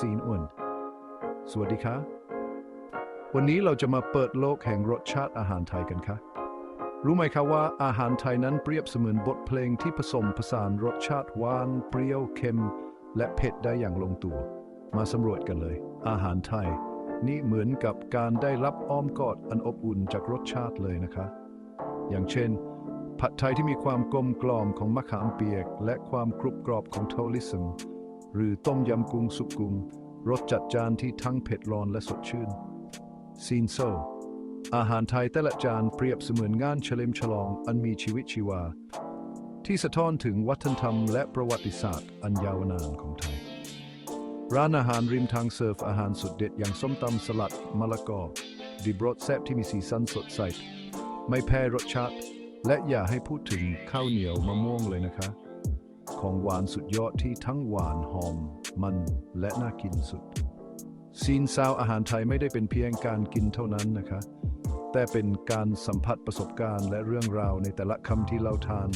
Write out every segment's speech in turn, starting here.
ซีนอ้วนสวัสดีค่ะ วันนี้เราจะมาเปิดโลกแห่งรสชาติอาหารไทยกันค่ะ รู้ไหมคะว่าอาหารไทยนั้นเปรียบเสมือนบทเพลงที่ผสมผสานรสชาติหวาน เปรี้ยวเค็ม และเผ็ดได้อย่างลงตัว มาสำรวจกันเลย อาหารไทย นี่เหมือนกับการได้รับอ้อมกอดอันอบอุ่นจากรสชาติเลยนะคะ อย่างเช่น ผัดไทยที่มีความกลมกล่อมของมะขามเปียก และความกรุบกรอบของโทลิสม หรือต้มยำกุ้งสุกกุ้งรสจัดจานที่ทั้งเผ็ดร้อนและสดชื่นซีนโซอาหารไทยแต่ละจานเปรียบเสมือนงานเฉลิมฉลองอันมีชีวิตชีวา ที่สะท้อนถึงวัฒนธรรมและประวัติศาสตร์อันยาวนานของไทย ร้านอาหารริมทางเสิร์ฟอาหารสุดเด็ดอย่างส้มตำสลัดมะละกอดิบรสแซ่บที่มีสีสันสดใสไม่แพ้รสชาติ และอย่าให้พูดถึงข้าวเหนียวมะม่วงเลยนะคะ ของหวานสุดยอดที่ทั้งหวานหอม มันและน่ากินสุด ซีนซาวอาหารไทยไม่ได้เป็นเพียงการกินเท่านั้นนะคะ แต่เป็นการสัมผัสประสบการณ์และเรื่องราวในแต่ละคำที่เราทาน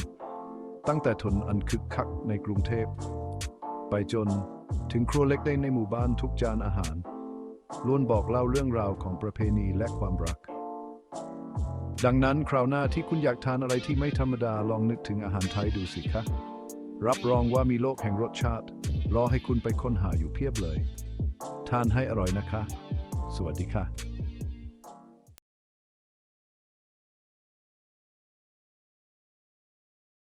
ตั้งแต่ถนนอันคึกคักในกรุงเทพ ไปจนถึงครัวเล็กได้ในหมู่บ้านทุกจานอาหารล้วนบอกเล่าเรื่องราวของประเพณีและความรัก ดังนั้นคราวหน้าที่คุณอยากทานอะไรที่ไม่ธรรมดาลองนึกถึงอาหารไทยดูสิคะ รับรองว่ามีโลกแห่งรสชาติ รอให้คุณไปค้นหาอยู่เพียบเลย ทานให้อร่อยนะคะ สวัสดีค่ะ